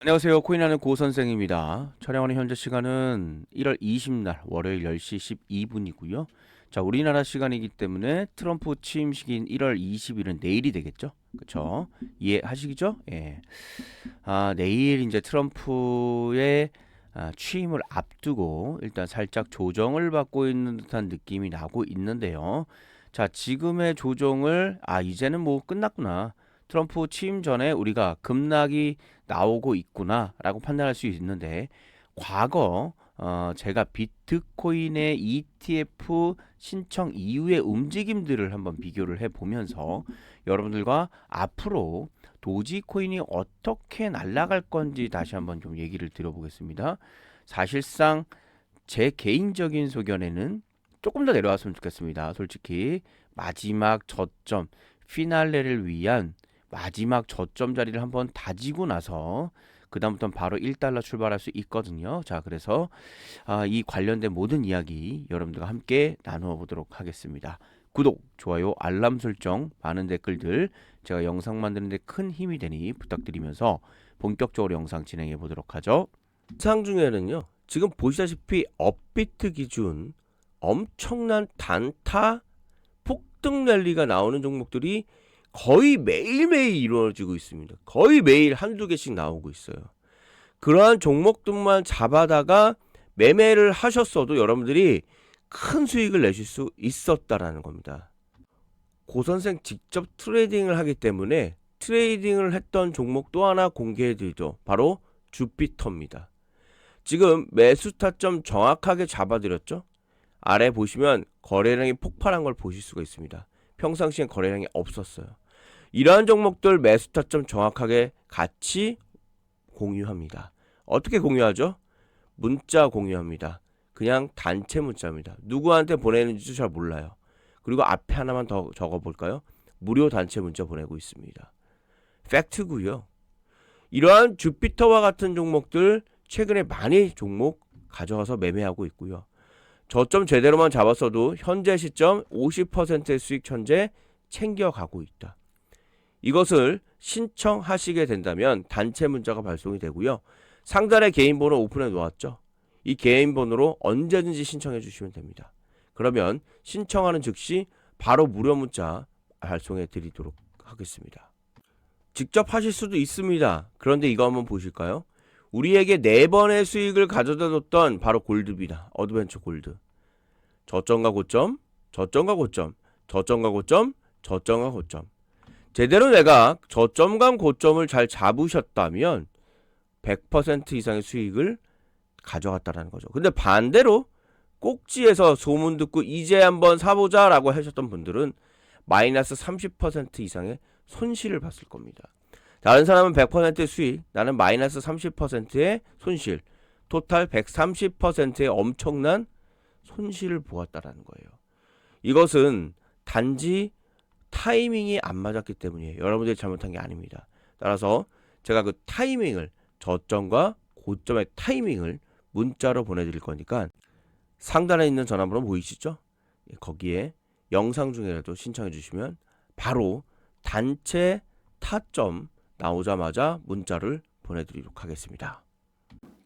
안녕하세요. 코인하는 고 선생입니다. 촬영하는 현재 시간은 1월 20날 월요일 10시 12분이고요. 자, 우리나라 시간이기 때문에 트럼프 취임 시기인 1월 20일은 내일이 되겠죠? 그렇죠? 이해하시죠? 예. 아, 내일 이제 트럼프의 아, 취임을 앞두고 일단 살짝 조정을 받고 있는 듯한 느낌이 나고 있는데요. 자, 지금의 조정을 아, 이제는 뭐 끝났구나. 트럼프 취임 전에 우리가 급락이 나오고 있구나라고 판단할 수 있는데 과거 어, 제가 비트코인의 ETF 신청 이후의 움직임들을 한번 비교를 해 보면서 여러분들과 앞으로 도지코인이 어떻게 날아갈 건지 다시 한번 좀 얘기를 드려보겠습니다. 사실상 제 개인적인 소견에는 조금 더 내려왔으면 좋겠습니다. 솔직히 마지막 저점 피날레를 위한 마지막 저점 자리를 한번 다지고 나서 그다음부터는 바로 1달러 출발할 수 있거든요. 자, 그래서 아, 이 관련된 모든 이야기 여러분들과 함께 나누어 보도록 하겠습니다. 구독, 좋아요, 알람 설정, 많은 댓글들 제가 영상 만드는데 큰 힘이 되니 부탁드리면서 본격적으로 영상 진행해 보도록 하죠. 상 중에는요. 지금 보시다시피 업비트 기준 엄청난 단타 폭등 랠리가 나오는 종목들이 거의 매일매일 이루어지고 있습니다. 거의 매일 한두 개씩 나오고 있어요. 그러한 종목들만 잡아다가 매매를 하셨어도 여러분들이 큰 수익을 내실 수 있었다라는 겁니다. 고 선생 직접 트레이딩을 하기 때문에 트레이딩을 했던 종목 또 하나 공개해 드리죠. 바로 주피터입니다. 지금 매수 타점 정확하게 잡아드렸죠? 아래 보시면 거래량이 폭발한 걸 보실 수가 있습니다. 평상시엔 거래량이 없었어요. 이러한 종목들 매수 타점 정확하게 같이 공유합니다. 어떻게 공유하죠? 문자 공유합니다. 그냥 단체 문자입니다. 누구한테 보내는지도 잘 몰라요. 그리고 앞에 하나만 더 적어 볼까요? 무료 단체 문자 보내고 있습니다. 팩트고요. 이러한 주피터와 같은 종목들 최근에 많이 종목 가져가서 매매하고 있고요. 저점 제대로만 잡았어도 현재 시점 50%의 수익 현재 챙겨가고 있다. 이것을 신청하시게 된다면 단체 문자가 발송이 되고요. 상단에 개인 번호 오픈해 놓았죠. 이 개인 번호로 언제든지 신청해 주시면 됩니다. 그러면 신청하는 즉시 바로 무료 문자 발송해 드리도록 하겠습니다. 직접 하실 수도 있습니다. 그런데 이거 한번 보실까요? 우리에게 네 번의 수익을 가져다 줬던 바로 골드입니다. 어드벤처 골드. 저점과 고점, 저점과 고점, 저점과 고점, 저점과 고점. 제대로 내가 저점과 고점을 잘 잡으셨다면 100% 이상의 수익을 가져갔다라는 거죠. 근데 반대로 꼭지에서 소문 듣고 이제 한번 사보자 라고 하셨던 분들은 마이너스 30% 이상의 손실을 봤을 겁니다. 다른 사람은 100%의 수익, 나는 마이너스 30%의 손실, 토탈 130%의 엄청난 손실을 보았다라는 거예요. 이것은 단지 타이밍이 안 맞았기 때문이에요. 여러분들이 잘못한 게 아닙니다. 따라서 제가 그 타이밍을 저점과 고점의 타이밍을 문자로 보내드릴 거니까 상단에 있는 전화번호 보이시죠? 예, 거기에 영상 중에라도 신청해 주시면 바로 단체 타점 나오자마자 문자를 보내드리도록 하겠습니다.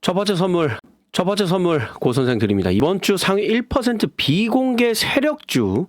첫 번째 선물, 첫 번째 선물 고 선생 드립니다. 이번 주 상위 1% 비공개 세력주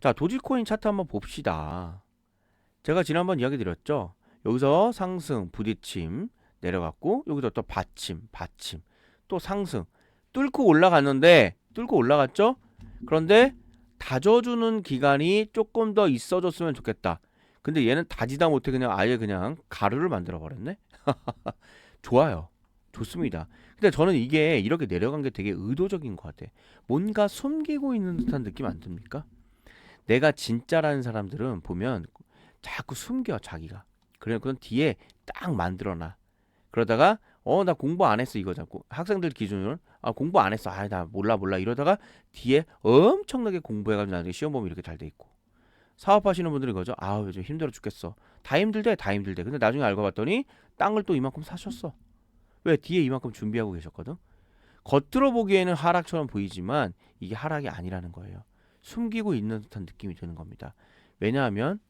자, 도지코인 차트 한번 봅시다. 제가 지난번 이야기 드렸죠. 여기서 상승, 부딪힘 내려갔고 여기서 또 받침, 받침, 또 상승 뚫고 올라갔는데 뚫고 올라갔죠. 그런데 다져주는 기간이 조금 더 있어줬으면 좋겠다. 근데 얘는 다지다 못해 그냥 아예 그냥 가루를 만들어 버렸네. 좋아요. 좋습니다. 근데 저는 이게 이렇게 내려간 게 되게 의도적인 것 같아. 뭔가 숨기고 있는 듯한 느낌 안 듭니까? 내가 진짜라는 사람들은 보면 자꾸 숨겨 자기가. 그래 그건 뒤에 딱 만들어놔. 그러다가 어 나 공부 안 했어 이거잖아. 고- 학생들 기준으로는 아 공부 안 했어. 아 나 몰라 몰라 이러다가 뒤에 엄청나게 공부해가지고 나중에 시험 보면 이렇게 잘 돼 있고 사업하시는 분들은 이거죠. 아우 요즘 힘들어 죽겠어. 다 힘들대 다 힘들대. 근데 나중에 알고 봤더니 땅을 또 이만큼 사셨어. 왜 뒤에 이만큼 준비하고 계셨거든. 겉으로 보기에는 하락처럼 보이지만 이게 하락이 아니라는 거예요. 숨기고 있는 듯한 느낌이 드는 겁니다. 왜냐하면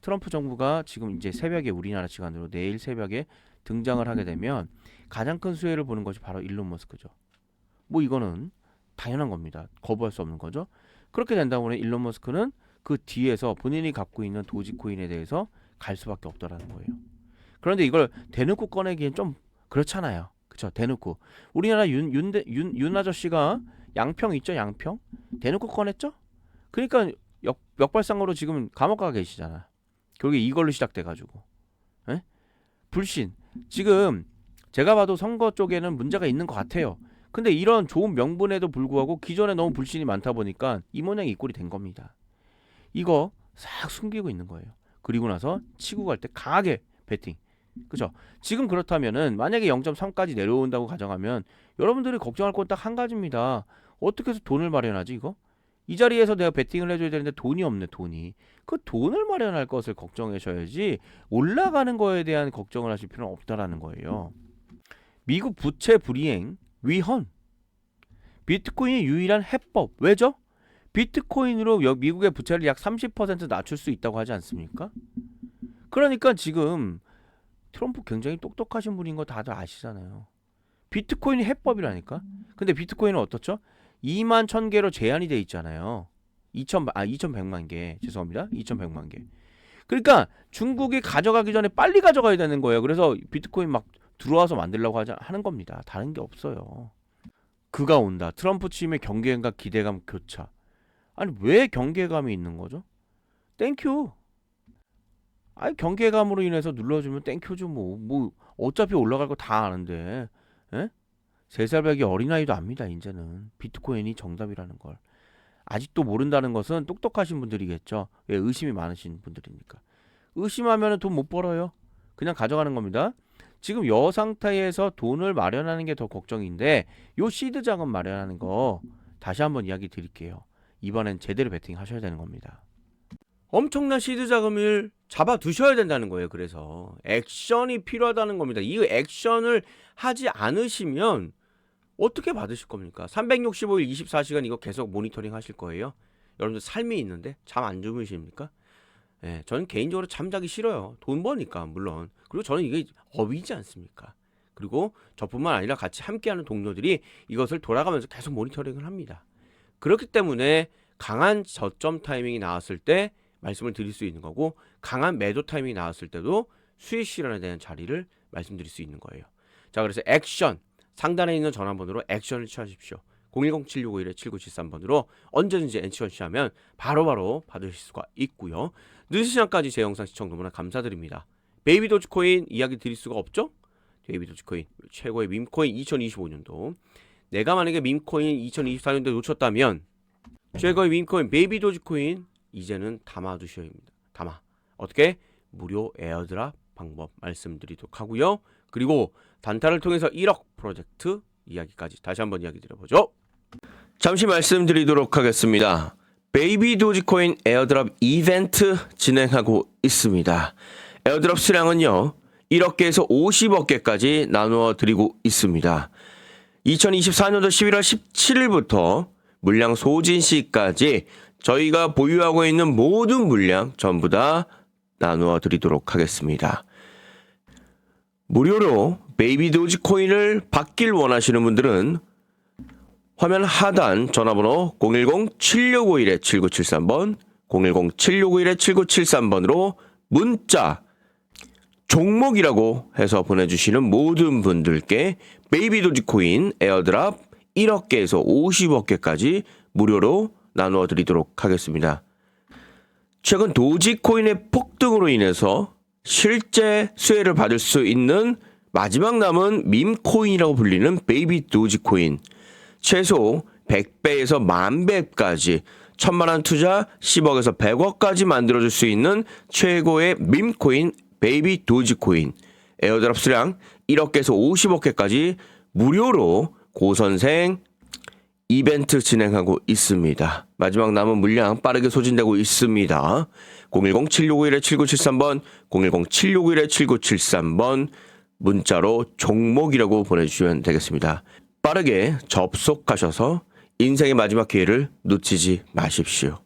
트럼프 정부가 지금 이제 새벽에 우리나라 시간으로 내일 새벽에 등장을 하게 되면 가장 큰 수혜를 보는 것이 바로 일론 머스크죠. 뭐 이거는 당연한 겁니다. 거부할 수 없는 거죠. 그렇게 된다면 일론 머스크는 그 뒤에서 본인이 갖고 있는 도지코인에 대해서 갈 수밖에 없다라는 거예요. 그런데 이걸 대놓고 꺼내기엔 좀 그렇잖아요. 그렇죠? 대놓고 우리나라 윤, 윤, 윤, 윤 아저씨가 양평 있죠? 양평 대놓고 꺼냈죠? 그러니까 역, 역발상으로 지금 감옥 가 계시잖아. 결국에 이걸로 시작돼가지고 에? 불신 지금 제가 봐도 선거 쪽에는 문제가 있는 것 같아요. 근데 이런 좋은 명분에도 불구하고 기존에 너무 불신이 많다 보니까 이 모양이 이 꼴이 된 겁니다. 이거 싹 숨기고 있는 거예요. 그리고 나서 치고 갈 때 강하게 배팅. 그죠? 지금 그렇다면은 만약에 0.3까지 내려온다고 가정하면 여러분들이 걱정할 건 딱 한 가지입니다. 어떻게 해서 돈을 마련하지 이거? 이 자리에서 내가 베팅을 해줘야 되는데 돈이 없네 돈이. 그 돈을 마련할 것을 걱정하셔야지 올라가는 거에 대한 걱정을 하실 필요는 없다라는 거예요. 미국 부채 불이행 위헌. 비트코인이 유일한 해법. 왜죠? 비트코인으로 여- 미국의 부채를 약 30% 낮출 수 있다고 하지 않습니까? 그러니까 지금 트럼프 굉장히 똑똑하신 분인 거 다들 아시잖아요. 비트코인이 해법이라니까. 근데 비트코인은 어떻죠? 2만 1000개로 제한이 돼 있잖아요. 2천 아 2,100만 개. 죄송합니다. 2,100만 개. 그러니까 중국이 가져가기 전에 빨리 가져가야 되는 거예요. 그래서 비트코인 막 들어와서 만들려고 하자 하는 겁니다. 다른 게 없어요. 그가 온다. 트럼프 취임의 경계감과 기대감 교차. 아니 왜 경계감이 있는 거죠? 땡큐. 아니 경계감으로 인해서 눌러주면 땡큐죠 뭐. 뭐 어차피 올라갈 거 다 아는데. 에? 세 살배기 어린아이도 압니다 이제는. 비트코인이 정답이라는 걸. 아직도 모른다는 것은 똑똑하신 분들이겠죠. 왜 의심이 많으신 분들이니까. 의심하면 돈 못 벌어요. 그냥 가져가는 겁니다. 지금 여 상태에서 돈을 마련하는 게 더 걱정인데 요 시드 자금 마련하는 거 다시 한번 이야기 드릴게요. 이번엔 제대로 베팅 하셔야 되는 겁니다. 엄청난 시드 자금을 잡아 두셔야 된다는 거예요. 그래서 액션이 필요하다는 겁니다. 이 액션을 하지 않으시면 어떻게 받으실 겁니까? 365일 24시간 이거 계속 모니터링 하실 거예요. 여러분들 삶이 있는데 잠 안 주무십니까? 예, 저는 개인적으로 잠자기 싫어요. 돈 버니까 물론. 그리고 저는 이게 업이지 않습니까? 그리고 저뿐만 아니라 같이 함께하는 동료들이 이것을 돌아가면서 계속 모니터링을 합니다. 그렇기 때문에 강한 저점 타이밍이 나왔을 때 말씀을 드릴 수 있는 거고 강한 매도 타이밍이 나왔을 때도 수익 실현에 대한 자리를 말씀드릴 수 있는 거예요. 자, 그래서 액션 상단에 있는 전화번호로 액션을 취하십시오. 010-7651-7973번으로 언제든지 엔치원 시하면 바로바로 받으실 수가 있고요. 늦은 시간까지 제 영상 시청 너무나 감사드립니다. 베이비 도지코인 이야기 드릴 수가 없죠? 베이비 도지코인 최고의 밈코인 2025년도 내가 만약에 밈코인 2024년도에 놓쳤다면 최고의 밈코인 베이비 도지코인 이제는 담아두셔야 합니다. 담아 어떻게 무료 에어드랍 방법 말씀드리도록 하고요. 그리고 단타를 통해서 1억 프로젝트 이야기까지 다시 한번 이야기 드려보죠. 잠시 말씀드리도록 하겠습니다. 베이비 도지코인 에어드랍 이벤트 진행하고 있습니다. 에어드랍 수량은요. 1억 개에서 50억 개까지 나누어 드리고 있습니다. 2024년도 11월 17일부터 물량 소진 시까지 저희가 보유하고 있는 모든 물량 전부 다 나누어 드리도록 하겠습니다. 무료로 베이비 도지 코인을 받길 원하시는 분들은 화면 하단 전화번호 010-7651-7973번 010-7651-7973번으로 문자 종목이라고 해서 보내주시는 모든 분들께 베이비 도지코인 에어드랍 1억 개에서 50억 개까지 무료로 나누어 드리도록 하겠습니다. 최근 도지코인의 폭등으로 인해서 실제 수혜를 받을 수 있는 마지막 남은 밈코인이라고 불리는 베이비 도지코인. 최소 100배에서 만배까지 천만원 투자 10억에서 100억까지 만들어줄 수 있는 최고의 밈코인 베이비 도지코인. 에어드랍 수량 1억 개에서 50억 개까지 무료로 고선생 이벤트 진행하고 있습니다. 마지막 남은 물량 빠르게 소진되고 있습니다. 010-7651-7973번, 010-7651-7973번 문자로 종목이라고 보내주시면 되겠습니다. 빠르게 접속하셔서 인생의 마지막 기회를 놓치지 마십시오.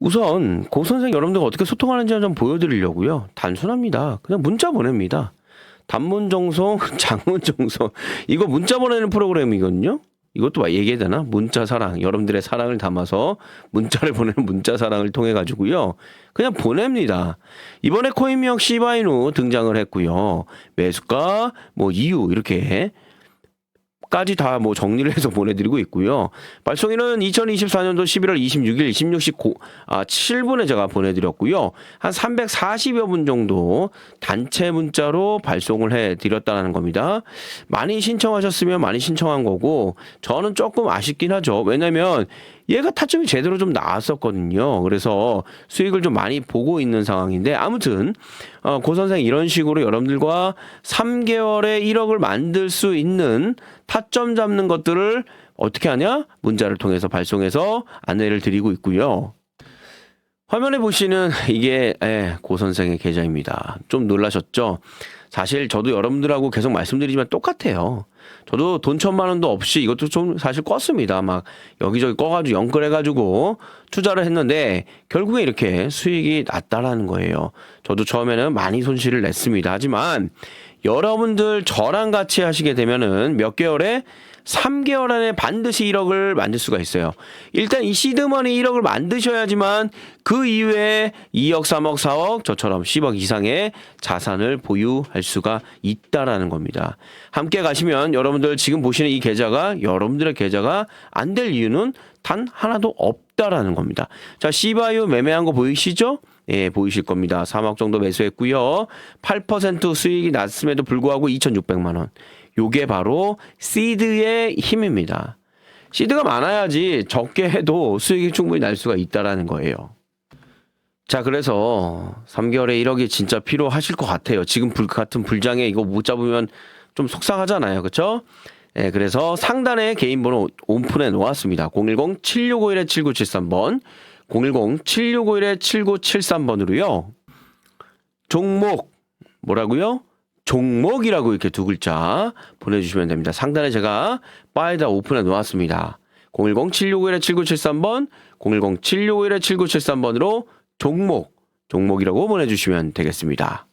우선 고 선생 여러분들 어떻게 소통하는지 좀 보여드리려고요. 단순합니다. 그냥 문자 보냅니다. 단문 정송, 장문 정송. 이거 문자 보내는 프로그램이거든요. 이것도 막 얘기해야 되나? 문자 사랑. 여러분들의 사랑을 담아서 문자를 보내는 문자 사랑을 통해 가지고요. 그냥 보냅니다. 이번에 코인명 시바이누 등장을 했고요. 매수가, 뭐 이유 이렇게 까지 다 뭐 정리를 해서 보내드리고 있고요. 발송일은 2024년도 11월 26일 16시 고, 아, 7분에 제가 보내드렸고요. 한 340여 분 정도 단체 문자로 발송을 해드렸다는 겁니다. 많이 신청하셨으면 많이 신청한 거고 저는 조금 아쉽긴 하죠. 왜냐면 얘가 타점이 제대로 좀 나왔었거든요. 그래서 수익을 좀 많이 보고 있는 상황인데 아무튼 어, 고 선생 이런 식으로 여러분들과 3개월에 1억을 만들 수 있는 타점 잡는 것들을 어떻게 하냐? 문자를 통해서 발송해서 안내를 드리고 있고요. 화면에 보시는 이게 예, 고 선생의 계좌입니다. 좀 놀라셨죠? 사실 저도 여러분들하고 계속 말씀드리지만 똑같아요. 저도 돈 천만 원도 없이 이것도 좀 사실 껐습니다. 막 여기저기 꺼가지고 연끌해가지고 투자를 했는데 결국에 이렇게 수익이 났다라는 거예요. 저도 처음에는 많이 손실을 냈습니다. 하지만 여러분들 저랑 같이 하시게 되면은 몇 개월에 3개월 안에 반드시 1억을 만들 수가 있어요. 일단 이 시드머니 1억을 만드셔야지만 그 이외에 2억, 3억, 4억 저처럼 10억 이상의 자산을 보유할 수가 있다라는 겁니다. 함께 가시면 여러분들 지금 보시는 이 계좌가 여러분들의 계좌가 안 될 이유는 단 하나도 없다라는 겁니다. 자, 시바유 매매한 거 보이시죠? 예, 보이실 겁니다. 3억 정도 매수했고요. 8% 수익이 났음에도 불구하고 2,600만 원. 요게 바로 시드의 힘입니다. 시드가 많아야지 적게 해도 수익이 충분히 날 수가 있다라는 거예요. 자, 그래서 3개월에 1억이 진짜 필요하실 것 같아요. 지금 불 같은 불장에 이거 못 잡으면 좀 속상하잖아요. 그렇죠? 예, 그래서 상단에 개인 번호 오픈해 놓았습니다. 010-7651-7973번, 010-7651-7973번으로요. 종목 뭐라고요? 종목이라고 이렇게 두 글자 보내주시면 됩니다. 상단에 제가 바에다 오픈해 놓았습니다. 010-7651-7973번, 010-7651-7973번으로 종목, 종목이라고 보내주시면 되겠습니다.